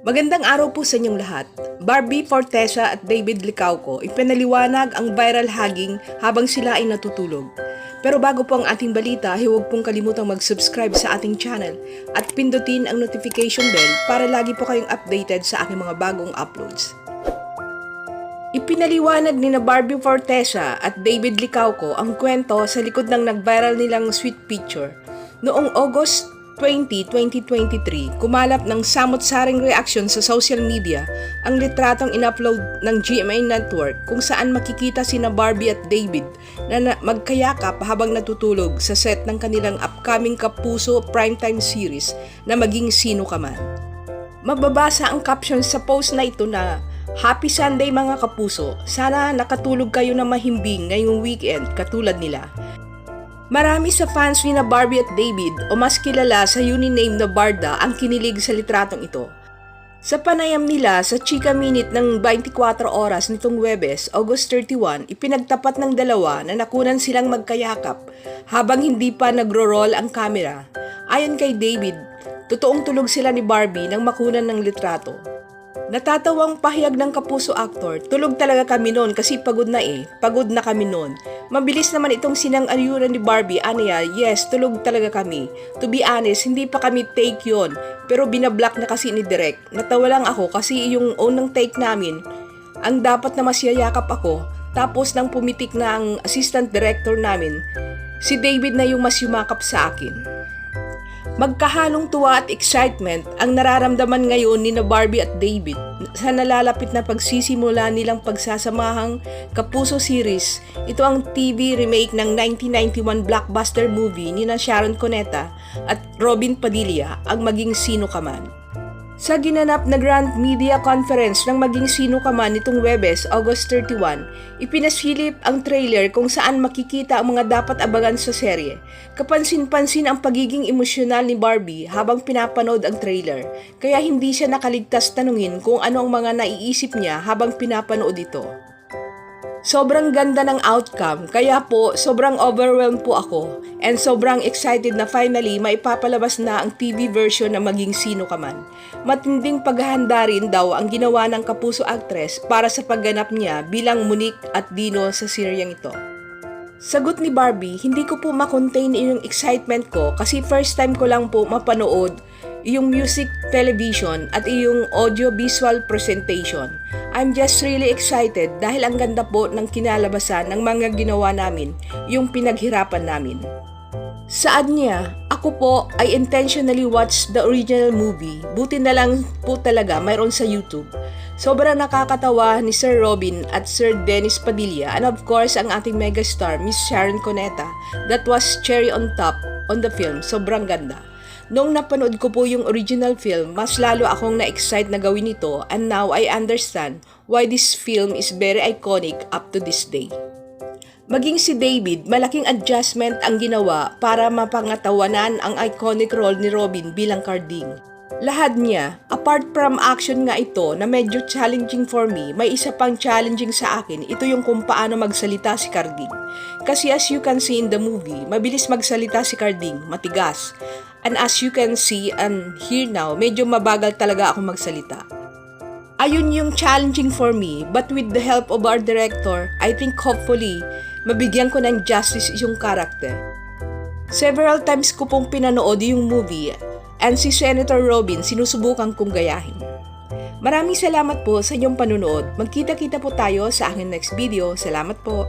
Magandang araw po sa inyong lahat. Barbie Fortesa at David Licauco ipinaliwanag ang viral hugging habang sila ay natutulog. Pero bago po ang ating balita, huwag pong kalimutang mag-subscribe sa ating channel at pindutin ang notification bell para lagi po kayong updated sa aking mga bagong uploads. Ipinaliwanag ni na Barbie Fortesa at David Licauco ang kwento sa likod ng nag-viral nilang sweet picture. Noong August 20, 2023, kumalap ng samot-saring reaksyon sa social media ang litratong in-upload ng GMA Network kung saan makikita sina Barbie at David na, na magkayakap habang natutulog sa set ng kanilang upcoming Kapuso primetime series na maging sino ka man. Mababasa ang caption sa post na ito na Happy Sunday mga kapuso! Sana nakatulog kayo na mahimbing ngayong weekend katulad nila. Marami sa fans ni na Barbie at David o mas kilala sa uni-name na Barda ang kinilig sa litratong ito. Sa panayam nila sa Chika Minute ng 24 oras nitong Webes, August 31, ipinagtapat ng dalawa na nakunan silang magkayakap habang hindi pa nagro-roll ang camera. Ayon kay David, totoong tulog sila ni Barbie nang makunan ng litrato. Natatawang pahayag ng kapuso actor, tulog talaga kami noon kasi pagod na eh, pagod na kami noon. Mabilis naman itong sinang-ayuran ni Barbie, Anya, yes, tulog talaga kami. To be honest, hindi pa kami take yon pero binablock na kasi ni Direk. Natawa lang ako kasi yung unang take namin, ang dapat na masyayakap ako, tapos nang pumitik na ang assistant director namin, si David na yung mas yumakap sa akin. Magkahalong tuwa at excitement ang nararamdaman ngayon ni na Barbie at David sa nalalapit na pagsisimula nilang pagsasamahang Kapuso series. Ito ang TV remake ng 1991 blockbuster movie ni na Sharon Cuneta at Robin Padilla, ang maging sino ka man. Sa ginanap na Grand Media Conference ng maging sino ka man nitong Webes, August 31, ipinasilip ang trailer kung saan makikita ang mga dapat abangan sa serye. Kapansin-pansin ang pagiging emosyonal ni Barbie habang pinapanood ang trailer, kaya hindi siya nakaligtas tanungin kung ano ang mga naiisip niya habang pinapanood ito. Sobrang ganda ng outcome, kaya po sobrang overwhelmed po ako and sobrang excited na finally maipapalabas na ang TV version na maging sino ka man. Matinding paghahanda rin daw ang ginawa ng kapuso actress para sa pagganap niya bilang Monique at Dino sa seryeng ito. Sagot ni Barbie, hindi ko po makontain yung excitement ko kasi first time ko lang po mapanood yung music television at yung audio-visual presentation. I'm just really excited dahil ang ganda po ng kinalabasan ng mga ginawa namin, yung pinaghirapan namin. Saad niya, ako po ay intentionally watch the original movie. Buti na lang po talaga mayroon sa YouTube. Sobrang nakakatawa ni Sir Robin at Sir Dennis Padilla and of course ang ating megastar Miss Sharon Cuneta. That was cherry on top on the film. Sobrang ganda. Nung napanood ko po yung original film, mas lalo akong na-excite na gawin ito and now I understand why this film is very iconic up to this day. Maging si David, malaking adjustment ang ginawa para mapangatawanan ang iconic role ni Robin bilang Carding. Lahat niya, apart from action nga ito na medyo challenging for me, may isa pang challenging sa akin, ito yung kung paano magsalita si Carding. Kasi as you can see in the movie, mabilis magsalita si Carding, matigas. And as you can see and hear now, medyo mabagal talaga ako magsalita. Ayun yung challenging for me, but with the help of our director, I think hopefully, mabigyan ko ng justice yung character. Several times ko pong pinanood yung movie and si Senator Robin sinusubukan kong gayahin. Maraming salamat po sa inyong panunood. Magkita-kita po tayo sa aking next video. Salamat po.